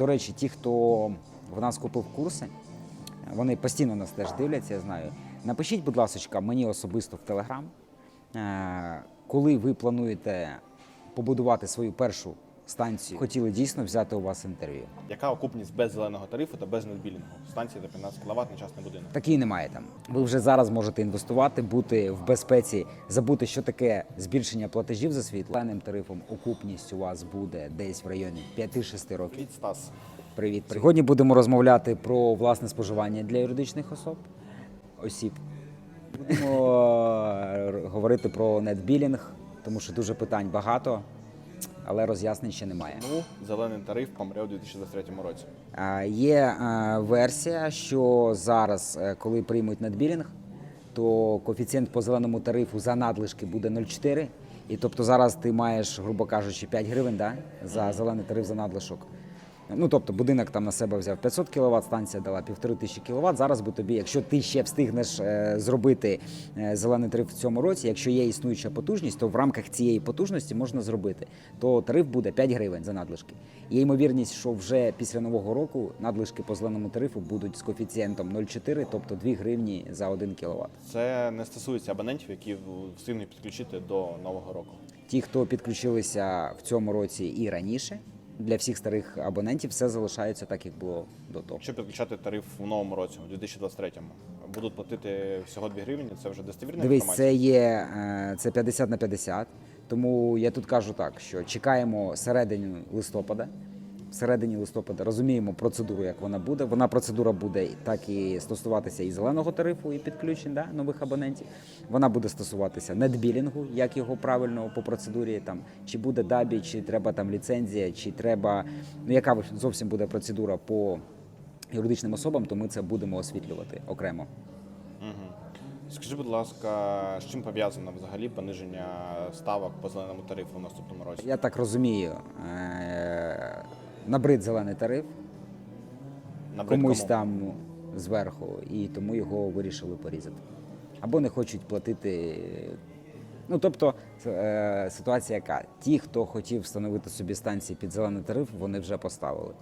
До речі, ті, хто в нас купив курси, вони постійно нас теж дивляться, я знаю. Напишіть, будь ласка, мені особисто в Телеграм, е, коли ви плануєте побудувати свою першу станцію, хотіли дійсно взяти у вас інтерв'ю. Яка окупність без зеленого тарифу та без нетбілінгу? Станції до 15 кВт на частний будинок. Такої немає там. Ви вже зараз можете інвестувати, бути в безпеці, забути, що таке збільшення платежів за світло. Зеленим тарифом окупність у вас буде десь в районі 5-6 років. Від Стас. Привіт. Сьогодні будемо розмовляти про власне споживання для юридичних особ, осіб. Будемо е, говорити про нетбілінг, тому що дуже питань багато, але роз'яснень ще немає. Тому зелений тариф помре у 2023 році. Є версія, що зараз, е, коли приймуть надбілінг, то коефіцієнт по зеленому тарифу за надлишки буде 0,4. І тобто зараз ти маєш, грубо кажучи, 5 гривень да, за зелений тариф за надлишок. Ну тобто будинок там на себе взяв 500 кВт, станція дала 1500 кВт. Зараз би тобі, якщо ти ще встигнеш е, зробити е, зелений тариф в цьому році, якщо є існуюча потужність, то в рамках цієї потужності можна зробити. То тариф буде 5 гривень за надлишки. Є ймовірність, що вже після нового року надлишки по зеленому тарифу будуть з коефіцієнтом 0,4, тобто 2 гривні за 1 кВт. Це не стосується абонентів, які встигнуть підключити до нового року. Ті, хто підключилися в цьому році і раніше, для всіх старих абонентів все залишається так, як було до того. Якщо підключати тариф в новому році, у 2023-му, будуть платити всього 2 гривні, це вже достовірна Дивись, інформація. це є е, це 50 на 50. Тому я тут кажу так, що чекаємо середину листопада. В середині листопада розуміємо процедуру, як вона буде. Вона процедура буде так і стосуватися і зеленого тарифу, і підключень да, нових абонентів. Вона буде стосуватися нетбілінгу, як його правильно по процедурі, там чи буде дабі, чи треба там ліцензія, чи треба ну яка зовсім буде процедура по юридичним особам, то ми це будемо освітлювати окремо. Угу. Скажи, будь ласка, з чим пов'язано взагалі пониження ставок по зеленому тарифу в наступному році? Я так розумію, е, набрид зелений тариф Набрид комусь кому? там зверху, і тому його вирішили порізати. Або не хочуть платити. Ну, тобто, е, ситуація яка? Ті, хто хотів встановити собі станції під зелений тариф, вони вже поставили.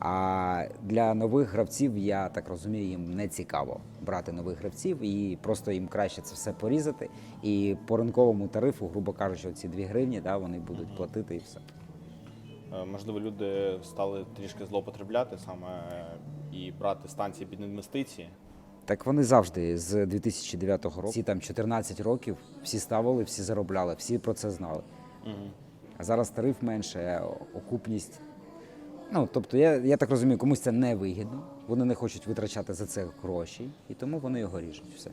А для нових гравців, я так розумію, їм не цікаво брати нових гравців, і просто їм краще це все порізати. І по ринковому тарифу, грубо кажучи, ці 2 гривні да, вони будуть платити і все. Е, Можливо, люди стали трішки злоупотребляти саме і брати станції під інвестиції. Так вони завжди з 2009 року, всі там 14 років, всі ставили, всі заробляли, всі про це знали. Угу. А зараз тариф менше, окупність. Ну, тобто, я, я так розумію, комусь це не вигідно. Вони не хочуть витрачати за це гроші, і тому вони його ріжуть. Все.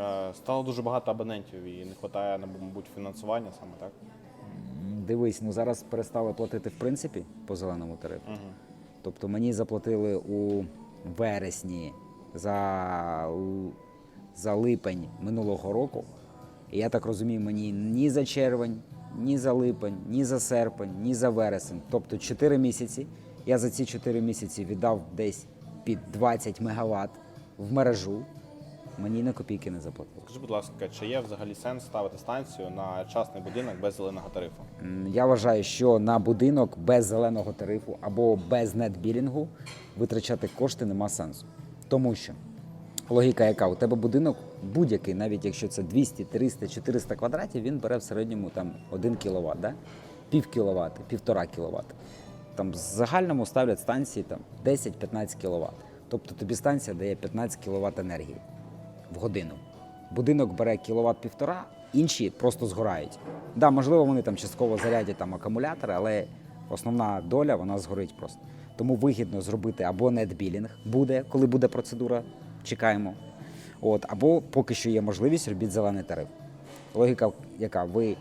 Е, Стало дуже багато абонентів і не вистачає, мабуть, фінансування саме так. Дивись, ну зараз перестали платити в принципі по зеленому тарифу. Угу. Тобто мені заплатили у вересні за, за липень минулого року. І я так розумію, мені ні за червень, ні за липень, ні за серпень, ні за вересень. Тобто 4 місяці. Я за ці 4 місяці віддав десь під 20 мегаватт в мережу. Мені на копійки не заплатили. Скажи, будь ласка, чи є взагалі сенс ставити станцію на частний будинок без зеленого тарифу? Я вважаю, що на будинок без зеленого тарифу або без нетбілінгу витрачати кошти нема сенсу. Тому що логіка яка? У тебе будинок будь-який, навіть якщо це 200, 300, 400 квадратів, він бере в середньому там 1 кВт, да? пів кВт, півтора кВт. Там в загальному ставлять станції там 10-15 кВт. Тобто тобі станція дає 15 кВт енергії в годину. Будинок бере кіловат півтора, інші просто згорають. Да, можливо, вони там частково зарядять там акумулятори, але основна доля вона згорить просто. Тому вигідно зробити або нетбілінг буде, коли буде процедура, чекаємо. От, або поки що є можливість, робіть зелений тариф. Логіка, яка ви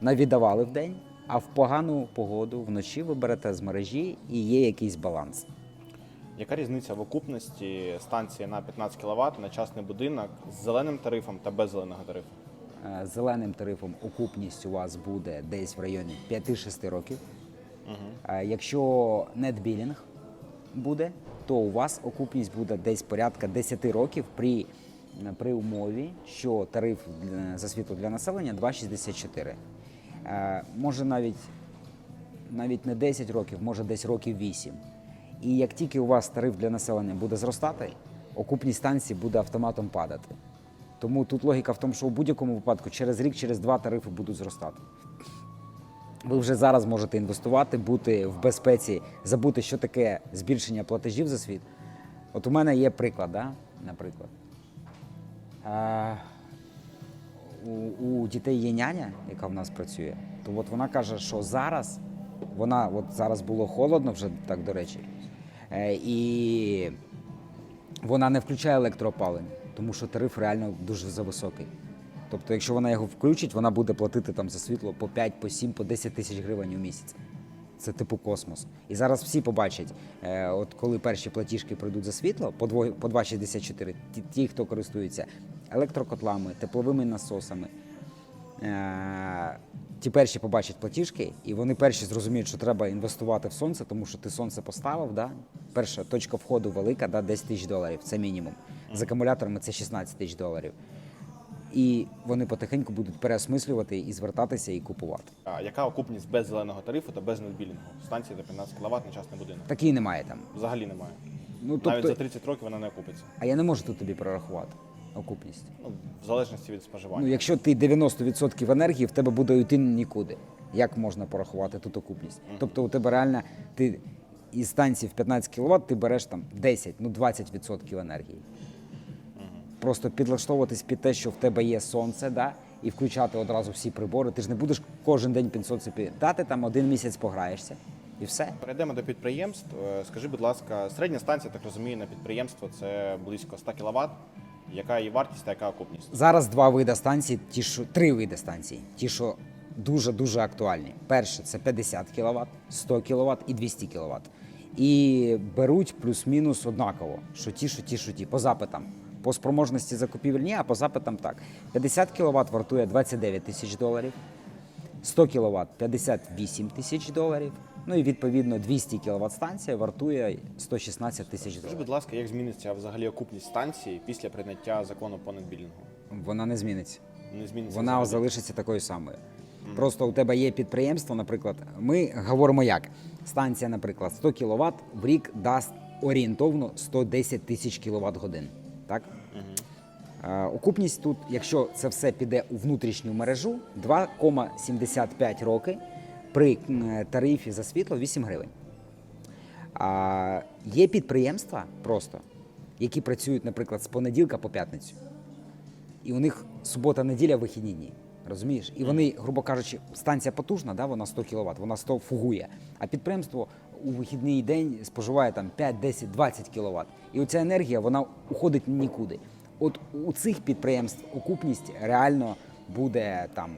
навідавали в день, а в погану погоду вночі ви берете з мережі і є якийсь баланс. Яка різниця в окупності станції на 15 кВт на частний будинок з зеленим тарифом та без зеленого тарифу? Е, Зеленим тарифом окупність у вас буде десь в районі 5-6 років. Е, Якщо нетбілінг буде, то у вас окупність буде десь порядка 10 років при, при умові, що тариф за світло для населення 2,64. Е, Може навіть навіть не 10 років, може десь років 8. І як тільки у вас тариф для населення буде зростати, окупність станції буде автоматом падати. Тому тут логіка в тому, що у будь-якому випадку через рік, через два тарифи будуть зростати. Ви вже зараз можете інвестувати, бути в безпеці, забути, що таке збільшення платежів за світ. От у мене є приклад, да? наприклад. А, у, у дітей є няня, яка в нас працює, то от вона каже, що зараз вона, от зараз було холодно вже так до речі, і вона не включає електроопалення, тому що тариф реально дуже зависокий. Тобто, якщо вона його включить, вона буде платити там за світло по 5, по 7, по 10 тисяч гривень у місяць. Це типу космос. І зараз всі побачать, е, от коли перші платіжки прийдуть за світло по 2,64, ті, ті, хто користується електрокотлами, тепловими насосами, е, ті перші побачать платіжки, і вони перші зрозуміють, що треба інвестувати в сонце, тому що ти сонце поставив. Да? Перша точка входу велика, да, 10 тисяч доларів, це мінімум. З акумуляторами це 16 тисяч доларів. І вони потихеньку будуть переосмислювати і звертатися і купувати. А яка окупність без зеленого тарифу та без нетбілінгу? Станції до 15 кВт на частний будинок. Такої немає там. Взагалі немає. Ну, Навіть тобто, за 30 років вона не окупиться. а я не можу тут тобі прорахувати окупність. Ну, в залежності від споживання. Ну, якщо ти 90% енергії, в тебе буде йти нікуди. Як можна порахувати тут окупність? Тобто у тебе реально ти із станції в 15 кВт ти береш там 10, ну 20% енергії. Просто підлаштовуватись під те, що в тебе є сонце, да, і включати одразу всі прибори. Ти ж не будеш кожен день під сонце дати там один місяць пограєшся і все. Перейдемо до підприємств. Е, Скажи, будь ласка, середня станція, так розумію, на підприємство це близько 100 кВт. Яка її вартість та яка окупність? Зараз два види станцій, ті, що три види станцій, ті, що дуже дуже актуальні. Перше це 50 кВт, 100 кВт і 200 кВт. І беруть плюс-мінус однаково, що ті, що ті, що ті, по запитам. По спроможності закупівель ні, а по запитам так. 50 кВт вартує 29 тисяч доларів, 100 кВт 58 тисяч доларів. Ну і відповідно 200 кВт станція вартує 116 тисяч доларів. будь ласка, як зміниться взагалі окупність станції після прийняття закону по нетбілінгу? Вона не зміниться. Не зміниться Вона взагалі? залишиться такою самою. Просто у тебе є підприємство, наприклад, ми говоримо як. Станція, наприклад, 100 кВт в рік дасть орієнтовно 110 тисяч кВт годин. Так? Е, Окупність тут, якщо це все піде у внутрішню мережу, 2,75 роки при тарифі за світло 8 гривень. Є підприємства просто, які працюють, наприклад, з понеділка по п'ятницю і у них субота-неділя вихідні дні. Розумієш? І вони, грубо кажучи, станція потужна, да, вона 100 кВт, вона 100 фугує. А підприємство у вихідний день споживає там 5, 10, 20 кВт. І оця енергія вона уходить нікуди. От у цих підприємств окупність реально буде там,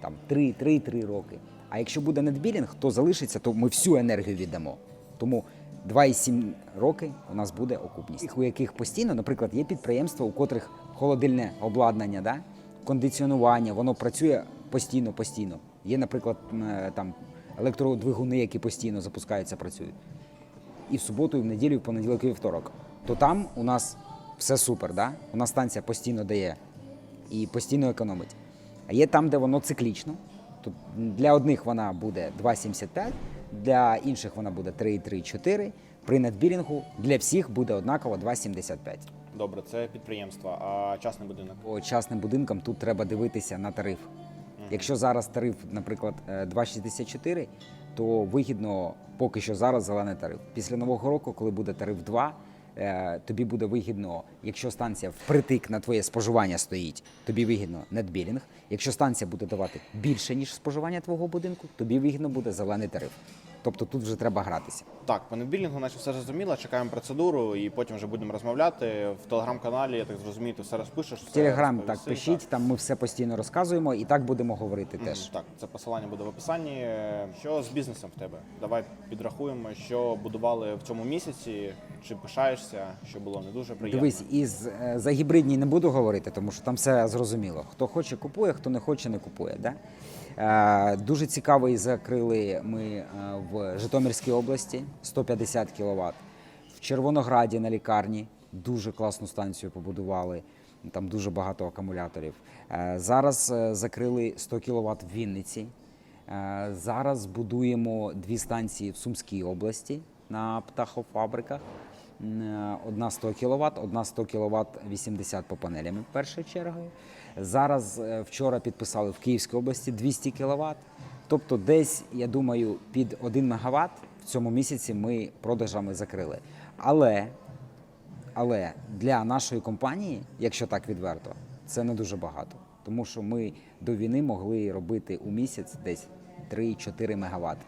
там 3-3 роки. А якщо буде нетбілінг, то залишиться, то ми всю енергію віддамо. Тому 2,7 роки у нас буде окупність. У яких постійно, наприклад, є підприємства, у котрих холодильне обладнання, да? кондиціонування, воно працює постійно, постійно. Є, наприклад, е, там електродвигуни, які постійно запускаються, працюють. І в суботу, і в неділю, і в понеділок, і вівторок. То там у нас все супер, да? у нас станція постійно дає і постійно економить. А є там, де воно циклічно. Тут для одних вона буде 2,75, для інших вона буде 3,3-4. При нетбілінгу для всіх буде однаково 2,75. Добре, це підприємство, а частний будинок. По частним будинкам тут треба дивитися на тариф. Якщо зараз тариф, наприклад, е, 2,64, то вигідно поки що зараз зелений тариф. Після нового року, коли буде тариф 2, е, тобі буде вигідно, якщо станція впритик на твоє споживання стоїть, тобі вигідно нетбілінг. Якщо станція буде давати більше, ніж споживання твого будинку, тобі вигідно буде зелений тариф. Тобто тут вже треба гратися. Так, по нетбілінгу наче все зрозуміло, чекаємо процедуру і потім вже будемо розмовляти. В телеграм-каналі, я так зрозумію, ти все розпишеш. все Телеграм так пишіть, там ми все постійно розказуємо і так будемо говорити теж. Так, це посилання буде в описанні. Що з бізнесом в тебе? Давай підрахуємо, що будували в цьому місяці, чи пишаєшся, що було не дуже приємно. Дивись, із е, за гібридні не буду говорити, тому що там все зрозуміло. Хто хоче, купує, хто не хоче, не купує. Да? Е, дуже цікавий закрили ми е, в Житомирській області 150 кВт. В Червонограді на лікарні дуже класну станцію побудували. Там дуже багато акумуляторів. Е, зараз закрили 100 кВт в Вінниці. Зараз будуємо дві станції в Сумській області на птахофабриках. Е, Одна 100 кВт, одна 100 кВт 80 по панелям першою чергою. Зараз е, вчора підписали в Київській області 200 кВт. Тобто, десь, я думаю, під 1 МВт в цьому місяці ми продажами закрили. Але але для нашої компанії, якщо так відверто, це не дуже багато. Тому що ми до війни могли робити у місяць десь 3-4 мегаватт.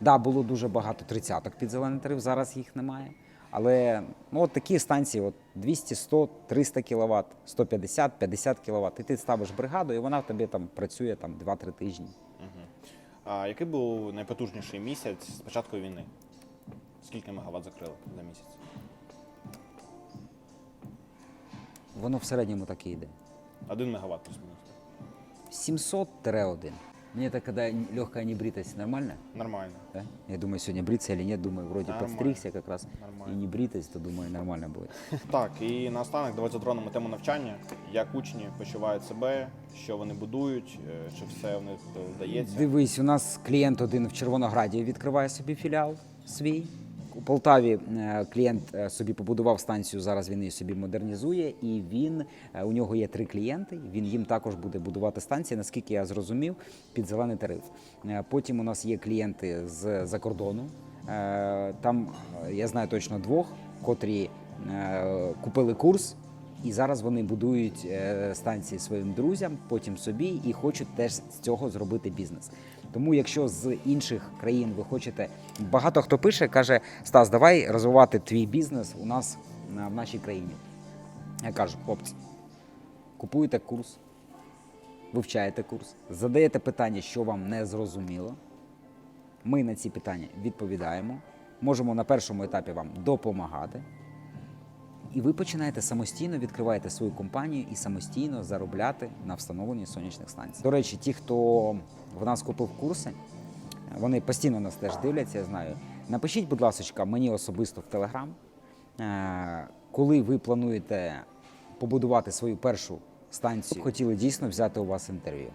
Да, було дуже багато тридцяток під зелений тариф, зараз їх немає. Але ну, от такі станції от 200, 100, 300 кВт, 150, 50 кВт. І ти ставиш бригаду, і вона в тебе там працює там 2-3 тижні. А який був найпотужніший місяць з початку війни? Скільки мегаватт закрили за місяць? Воно в середньому так і йде. Один мегаватт плюс-мінус. 700-1. Мне так, когда легкая небритость, нормально? Нормально. Да? Я думаю, сегодня бриться или нет, думаю, вроде Нормально. подстригся как раз. Нормально. И не бритость, то думаю, нормально будет. Так, і наостанок давайте затронемо тему навчання. Як учні почувають себе, що вони будують, е, чи все в них вдається. Дивись, у нас клієнт один в Червонограді відкриває собі філіал свій. У Полтаві е, клієнт е, собі побудував станцію, зараз він її собі модернізує, і він е, у нього є три клієнти. Він їм також буде будувати станції, наскільки я зрозумів, під зелений тариф. Потім у нас є клієнти з за кордону. Там я знаю точно двох, котрі купили курс. І зараз вони будують станції своїм друзям, потім собі, і хочуть теж з цього зробити бізнес. Тому, якщо з інших країн ви хочете, багато хто пише, каже: Стас, давай розвивати твій бізнес у нас в нашій країні. Я кажу, хлопці, купуєте курс, вивчаєте курс, задаєте питання, що вам не зрозуміло. Ми на ці питання відповідаємо. Можемо на першому етапі вам допомагати. І ви починаєте самостійно відкриваєте свою компанію і самостійно заробляти на встановленні сонячних станцій. До речі, ті, хто в нас купив курси, вони постійно нас теж дивляться, я знаю. Напишіть, будь ласка, мені особисто в Телеграм, е, коли ви плануєте побудувати свою першу станцію, хотіли дійсно взяти у вас інтерв'ю.